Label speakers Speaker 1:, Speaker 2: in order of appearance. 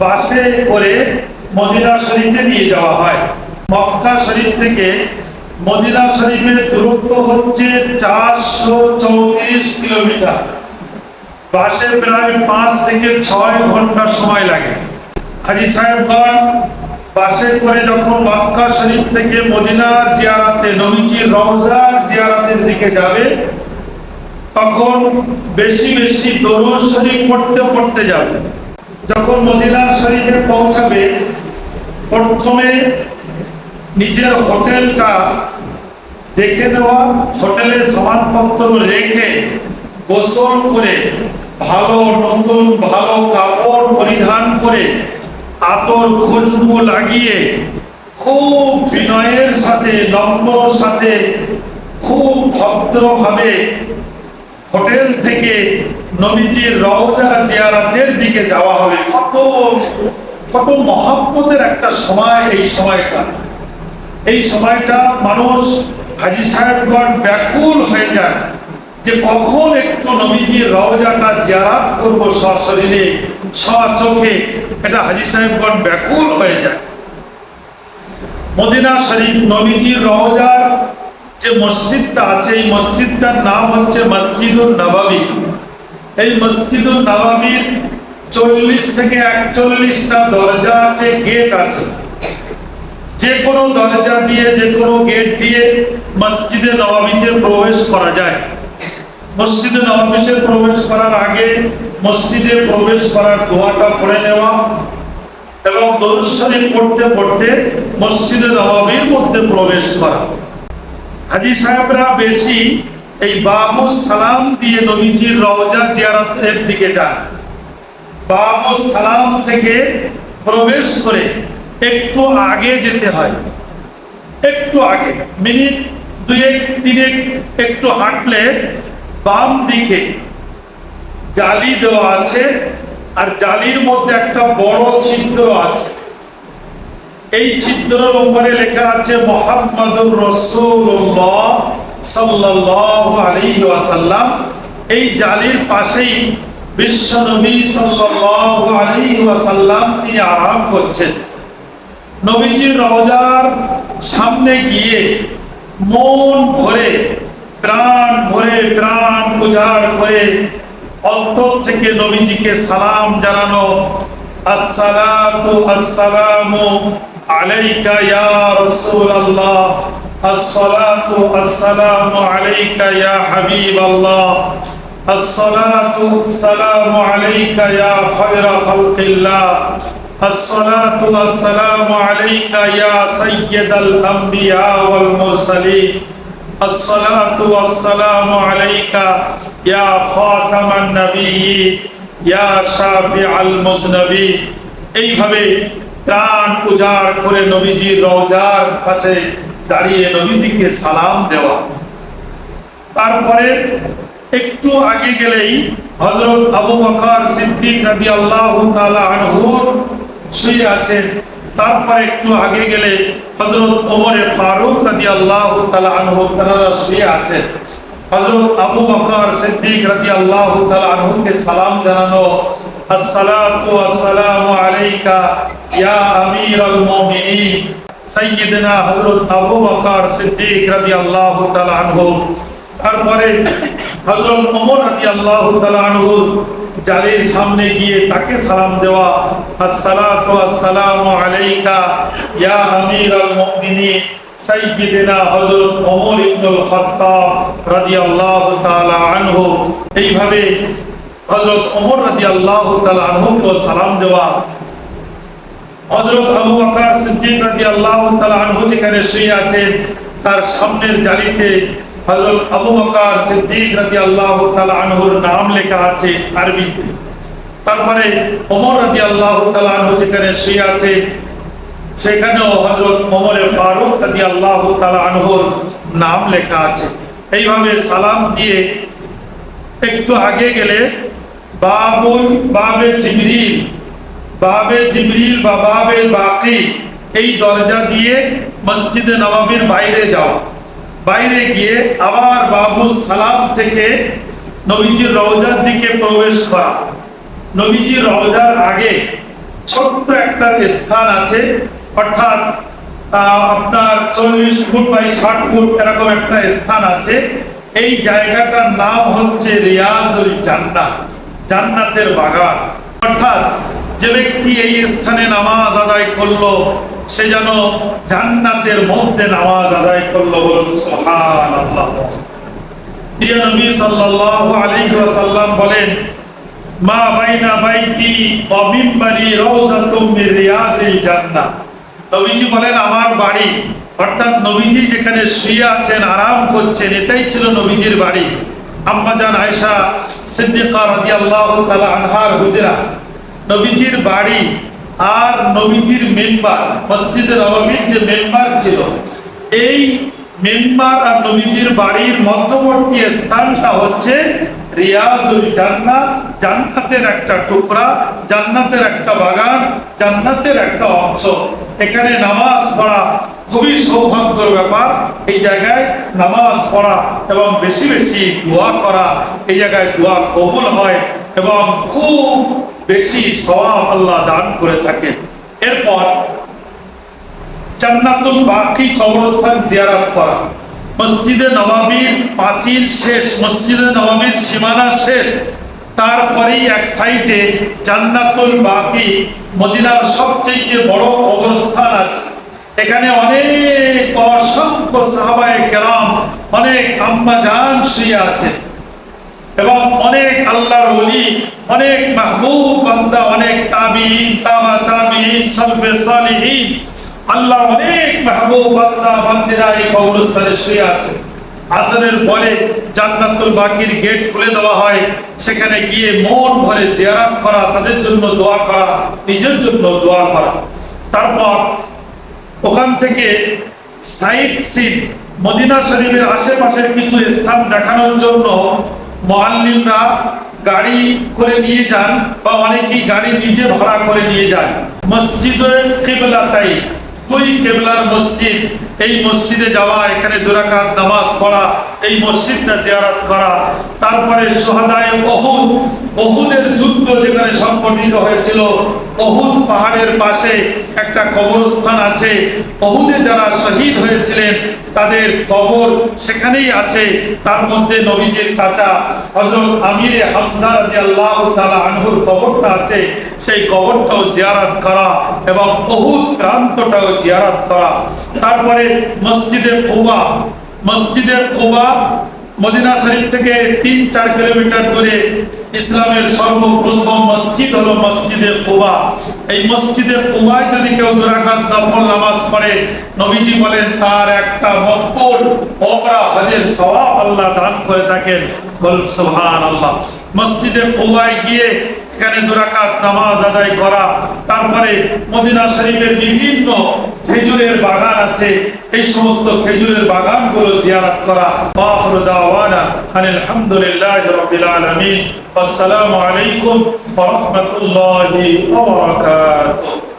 Speaker 1: বাসে করে মদিনা শরীফে নিয়ে যাওয়া হয়। মক্কা শরীফ থেকে মদিনা শরীফের দূরত্ব হচ্ছে চারশো চৌত্রিশ কিলোমিটার। বাসে প্রায় পাঁচ থেকে ছয় ঘণ্টা সময় লাগে। হাজি সাহেবগণ বাসে করে যখন মক্কা শরীফ থেকে মদিনার জিয়ারাতে নবীজির রওজার জিয়ারাতের দিকে যাবে, তখন বেশি বেশি দরুদ শরীফ পড়তে পড়তে যাবে। যখন মদিনা শরীফে পৌঁছাবে, প্রথমে নিজের হোটেলটা দেখে নেওয়া হোটেলে সামানপত্র রেখে গোসল করে ভালো নতুন, ভালো কাপড় পরিধান করে আতর খুশবু লাগিয়ে খুব বিনয়ের সাথে নম্র সাথে, খুব ভদ্রভাবে হোটেল থেকে নবীজির রওজা জিয়ারাতের দিকে যাওয়া হবে। কত কত মহাব্বতের একটা সময় এই সময়টা। এই সময়টা মানুষ হাজি সাহেবগণ ব্যাকুল হয়ে যায় যে কখন একটু নবীজির রওজাটা জিয়ারাত করব সশরীরে চোখে এটা হাজি সাহেবগণ ব্যাকুল হয়ে যায় মদিনা শরীফ নবীজির রওজার যে মসজিদটা আছে, এই মসজিদটার নাম হচ্ছে মসজিদুল নবাবী। এই মসজিদুল নবাবীর চল্লিশ থেকে একচল্লিশটা দরজা আছে, গেট আছে। যে কোনো দরজা দিয়ে, যে কোনো গেট দিয়ে মসজিদে নবাবীতে প্রবেশ করা যায়। মসজিদে নবাবীতে প্রবেশ করার আগে মসজিদে প্রবেশ করার দোয়াটা পড়ে নেওয়া এবং দরুদ শরীফ পড়তে পড়তে মসজিদে নবাবীর মধ্যে প্রবেশ করা। হাজি সাহেবরা বেশি এই বাবু সালাম দিয়ে নবীজির রওজা জিয়ারতের দিকে যান। বাবু সালাম থেকে প্রবেশ করে একটু আগে যেতে হয়। একটু আগে, মিনিট দুয়েক, তিনেক একটু হাঁটলে বাম দিকে জালি দেওয়া আছে, আর জালির মধ্যে একটা বড় ছিদ্র আছে। এই ছিদ্রের উপরে লেখা আছে মোহাম্মদুর রসুল্লাহ সাল্লাল্লাহু আলাইহি ওয়াসাল্লাম। এই জালির পাশেই বিশ্বনবী সাল্লাল্লাহু আলাইহি ওয়াসাল্লাম তিনি আরাম করছেন। নবীজির রওজার সামনে গিয়ে মন ভরে, প্রাণ ভরে, প্রাণ উজাড় করে অন্তর থেকে নবীজিকে সালাম জানানো, আসসালাতু আসসালামু আলাইকা ইয়া রাসূলুল্লাহ আসসালাতু আসসালামু আলাইকা ইয়া হাবিবাল্লাহ الصلاة والسلام عليك يا خير خلق الله الصلاة والسلام عليك يا سيد الأنبياء والمرسلين الصلاة والسلام عليك يا خاتم النبيين يا شافع المذنبين এইভাবে প্রাণ উজাড় করে নবীজির রওজার কাছে দাঁড়িয়ে নবীজিকে সালাম দেওয়া। তারপরে একটু আগে গেলেই হযরত আবু বকর সিদ্দিক রাদিয়াল্লাহু তাআলা আনহু শুয়ে আছেন। তারপরে একটু আগে গেলে হযরত ওমর ফারুক রাদিয়াল্লাহু তাআলা আনহু তারা শুয়ে আছেন। হযরত আবু বকর সিদ্দিক রাদিয়াল্লাহু তাআলা আনহুকে সালাম জানানো, আসসালাতু ওয়াসসালামু আলাইকা ইয়া আমিরাল মুমিনিন, সাইয়্যিদনা হযরত আবু বকর সিদ্দিক রাদিয়াল্লাহু তাআলা আনহু। তারপরে হযরত ওমর রাদিয়াল্লাহু তাআলা আনহু জালের সামনে গিয়ে তাকে সালাম দেওয়া, আসসালাতু আসসালামু আলাইকা ইয়া আমিরাল মুমিনিন, সাইয়্যিদিনা হযরত ওমর ইবনুল খাত্তাব রাদিয়াল্লাহু তাআলা আনহু। এইভাবে হযরত ওমর রাদিয়াল্লাহু তাআলা আনহুকে সালাম দেওয়া হযরত আবু বকর সিদ্দিক রাদিয়াল্লাহু তাআলা আনহু যেখানে শুয়ে আছেন তার সামনের জালিতে হযরত আবু বকর সিদ্দিক রাদিয়াল্লাহু তাআলা আনহুর নাম লেখা আছে আরবিতে। তারপরে ওমর রাদিয়াল্লাহু তাআলা আনহু যেখানে শুয়ে আছে, সেখানেও হযরত ওমর ফারুক রাদিয়াল্লাহু তাআলা আনহুর নাম লেখা আছে। এইভাবে সালাম দিয়ে একটু আগে গেলে বাবুল, বাবে জিবরিল বাবে জিবরিল বা বাবে বাকি, এই দরজা দিয়ে মসজিদে নবাবির বাইরে যাওয়া বাইরে গিয়ে আবার বাবু সালাম থেকে নবীজির রওজার দিকে প্রবেশ করা। নবীজির রওজার আগে ছোট্ট একটা স্থান আছে, অর্থাৎ আপনার চল্লিশ ফুট বাই ষাট ফুট এরকম একটা স্থান আছে। এই জায়গাটার নাম হচ্ছে রিয়াজুল জান্নাত, জান্নাতের বাগান। অর্থাৎ যে ব্যক্তি এই স্থানে নামাজ আদায় করল, সে যেন জান্নাতের মধ্যে নামাজ আদায় করল বলুন, সুবহানাল্লাহ। প্রিয় নবী সাল্লাল্লাহু আলাইহি ওয়াসাল্লাম বলেন, মা বাইনা বাইতি ওয়া মিম্বারি রাউযাতুম মির রিয়াজিল জান্নাহ। নবীজি বলেন, আমার বাড়ি। অর্থাৎ নবীজি যেখানে শুয়ে আছেন, আরাম করছেন, এটাই ছিল নবীজির বাড়ি। আম্মাজান আয়েশা সিদ্দিকা রাদিয়াল্লাহু তাআলা আনহার হুজরা নবীজির বাড়ি আর নবীজির মেম্বার, মসজিদে নববীর যে মেম্বার ছিল, এই মেম্বার আর নবীজির বাড়ির মধ্যবর্তী স্থানটা হচ্ছে রিয়াজুল জান্নাত জান্নাতের একটা টুকরা, জান্নাতের একটা বাগান, জান্নাতের একটা অংশ। এখানে নামাজ পড়া খুবই সৌভাগ্যের ব্যাপার। এই জায়গায় নামাজ পড়া এবং বেশি বেশি দোয়া করা, এই জায়গায় দোয়া কবুল হয় এবং খুব বেশি সওয়াব আল্লাহ দান করে থাকে এরপর জান্নাতুল বাকি কবরস্থান জিয়ারত করা। মসজিদে নবাবির পাঁচিল শেষ, মসজিদে নবাবির সীমানা শেষ। তারপরেই এক সাইডে জান্নাতুল বাকি মদিনার সবচেয়ে বড় কবরস্থান আছে। এখানে অনেক অসংখ্য সাহাবায়ে কেরাম, অনেক আম্মা জান শুয়ে আছে। এবং অনেক আল্লাহর ওলি অনেক মাহবুব বান্দা, অনেক তাবিঈন, তামা তাবিঈন, সালফে সালিহিন। আল্লাহ অনেক মাহবুব বান্দা, বান্দিরা এই কবরস্থানে শুয়ে আছে। আসরের পরে জান্নাতুল বাকির গেট খুলে দেওয়া হয়। সেখানে গিয়ে মন ভরে জিয়ারত করা, তাদের জন্য দোয়া করা, নিজের জন্য দোয়া করা। তারপর ওখান থেকে সাইট সিন, মদিনা শরীফের আশেপাশের কিছু স্থান দেখানোর জন্য মুআল্লিমরা গাড়ি করে নিয়ে যান বা অনেকেই গাড়ি নিজে ভাড়া করে নিয়ে যান। মসজিদের কেবলা তাই ওই কেবলার মসজিদ, এই মসজিদে যাওয়া, এখানে দুরাকাত নামাজ পড়া এই মসজিদটা জিয়ারত করা। তারপরে সোহাদায় অহুদ অহুদের যুদ্ধ যেখানে সংগঠিত হয়েছিল অহুদ পাহাড়ের পাশে একটা কবরস্থান আছে। অহুদে যারা শহীদ হয়েছিলেন, তাদের কবর সেখানেই আছে। তার মধ্যে নবীজির চাচা হযরত আমিরে হামজা রাদিয়াল্লাহু তাআলা আনহুর কবরটা আছে। সেই কবরটাও জিয়ারত করা এবং অহুদ প্রান্তটাও জিয়ারত করা। তারপরে মসজিদে কুবা মসজিদে কুবা মদিনা শরীফ থেকে তিন, চার কিলোমিটার দূরে ইসলামের সর্বপ্রথম মসজিদ হলো মসজিদে কুবা এই মসজিদে কুবায় যদি কেউ দুরাকাত নফল নামাজ পড়ে, নবীজি বলেন, তার একটা মকবুল ওমরা হজের সওয়াব আল্লাহ দান করে থাকেন। বল সুবহানাল্লাহ। মসজিদে কুবায় গিয়ে এখানে দুরাকাত নামাজ আদায় করা। তারপরে মদিনা শরীফের বিভিন্ন খেজুরের বাগান আছে। এই সমস্ত খেজুরের বাগানগুলো জিয়ারত করা। আখিরু দাওয়ানা আনিল হামদুলিল্লাহি রাব্বিল আলামিন। আসসালামু আলাইকুম ওয়া রাহমাতুল্লাহি ওয়া বারাকাতুহু।